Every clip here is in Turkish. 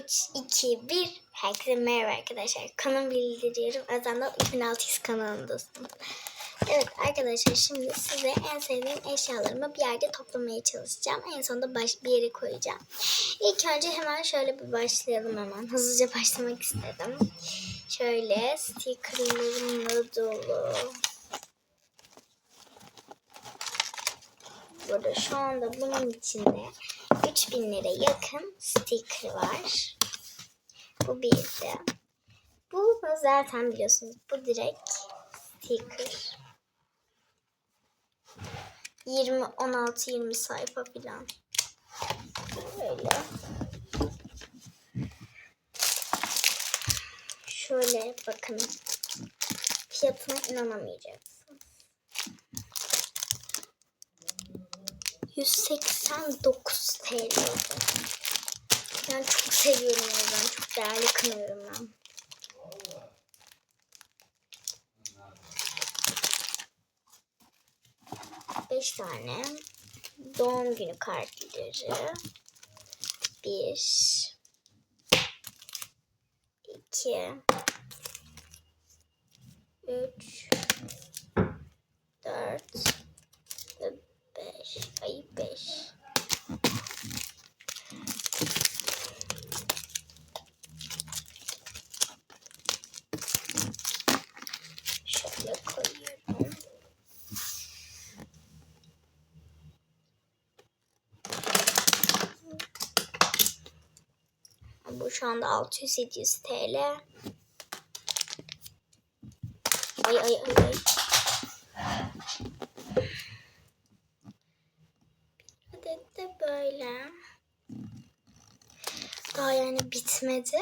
3, 2, 1. Herkese merhaba arkadaşlar. Kanal bildiriyorum. Azamda 2006 kanalındasın. Evet arkadaşlar şimdi size en sevdiğim eşyalarımı bir yerde toplamaya çalışacağım. En sonunda baş, bir yere koyacağım. İlk önce hemen şöyle bir başlayalım hemen. Hızlıca başlamak istedim. Şöyle stickerlarımla dolu. Burada şu anda bunun içinde 3000 lira yakın sticker var. Bu bir de. Bu zaten biliyorsunuz. Bu direkt sticker. 20, 16, 20 sayfa falan. Böyle. Şöyle bakın. Fiyatına inanamayacaksınız. 189 TL. Ben çok seviyorum o yüzden. Çok değerli kınıyorum ben. Beş tane doğum günü kartları. Bir. iki, Üç. Dört. Ve beş. Ay beş. Şöyle koyuyorum. Bu şu anda 600-700 TL. Ay ay ay ay. Bir adet de böyle. Yani bitmedi.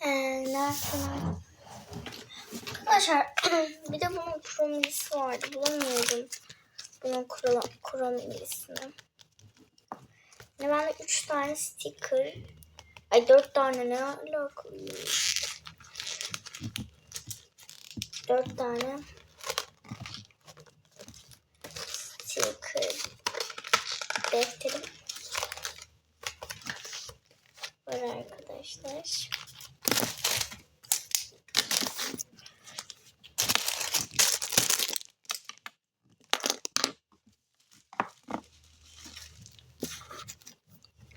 Ee, nerede? Arkadaşlar bir de bunun kromilisi vardı. Bulamıyorum. Bunun krom, kromilisini. Yani bende 3 tane sticker. Ay 4 tane ne alakalı? 4 tane sticker defterim var arkadaşlar.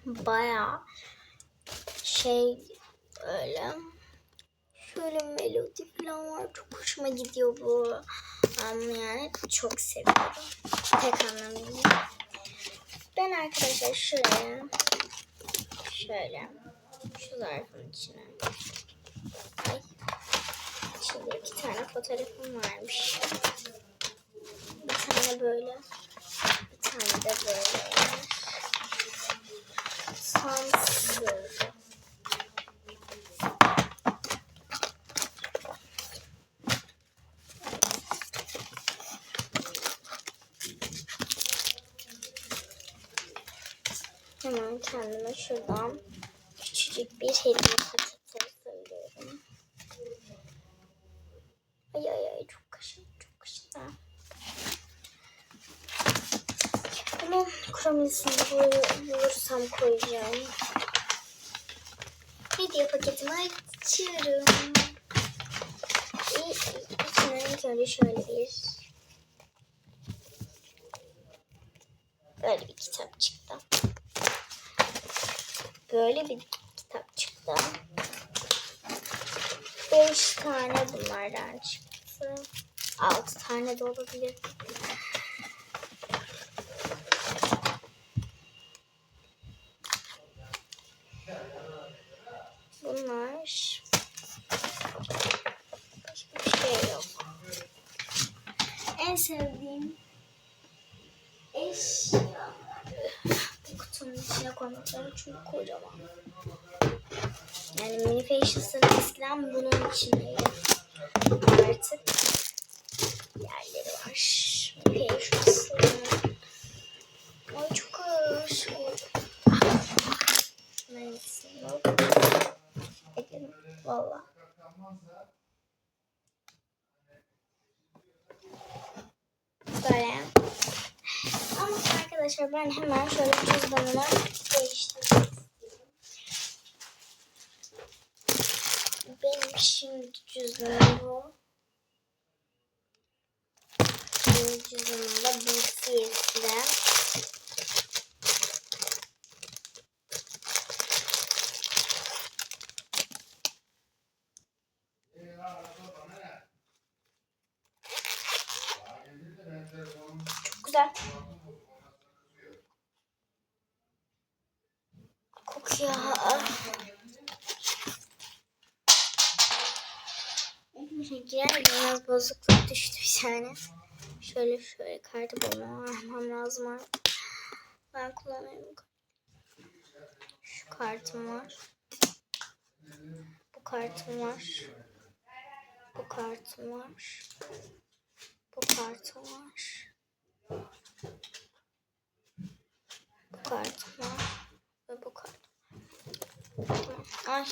Bayağı şey öyle. Şöyle melodi falan var. Çok hoşuma gidiyor bu. Yani çok seviyorum. Tek anlamıyla. Ben arkadaşlar şuraya şöyle şu zarfın içine ay şimdi iki tane fotoğrafım varmış. Bir tane böyle bir tane de böyle var. Sansız. Hemen kendime şuradan küçücük bir hediye paketi söylüyorum. Ay ay ay çok kaşın çok kaşın. Bunun kromisini bul- bulursam koyacağım. Hediye paketimi açıyorum. İ- İçine ilk önce şöyle bir böyle bir kitap çıktı. Böyle bir çıktı. Beş tane bunlardan çıktı. Altı tane de olabilir. Bunlar başka bir şey yok. En sevdiğim eşya bu kutunun içine koymuşlar çünkü kocaman. Yani mini facials'ın eskiden bunun içindeydi. Artık yerleri var. Mini facials'ın. Ay çok ağır. Edelim. Valla. Böyle. Ama arkadaşlar ben hemen şöyle cüzdanımı değiştirmek şimdi cüzdanım bu. Benim cüzdanım da BTS'den. Çok güzel. Kokuyor. Girer biraz bozukluk düştü bir tane. Şöyle şöyle kartı bulmam lazım artık. Ben kullanıyorum. Şu kartım var. Bu kartım var. Bu kartım var. Bu kartım var. Bu kartım var. Ve bu kart. Ay.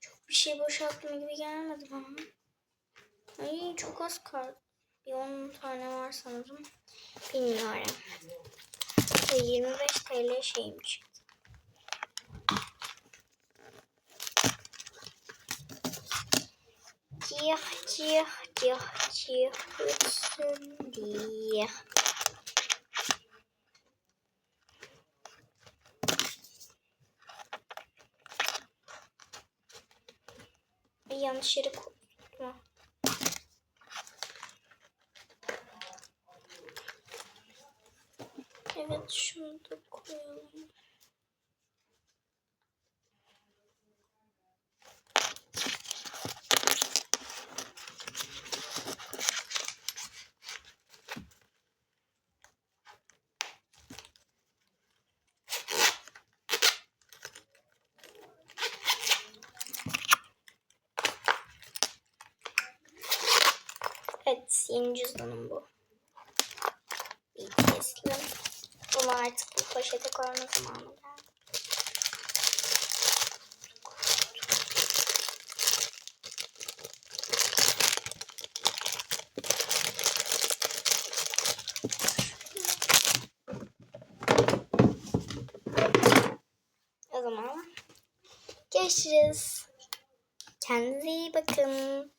Çok bir şey boşalttım gibi gelmedi bana. Ay çok az kart. Bir 10 tane var sanırım. Bilmiyorum. Ve 25 TL şeyim çıktı. Cih cih cih cih ötsün diye. Yanlış yere Evet şunu da koyalım. Evet yeni cüzdanım bu. BTS'li. Bunu artık bu poşete koyma zamanı geldi. O zaman görüşürüz. Kendinize iyi bakın.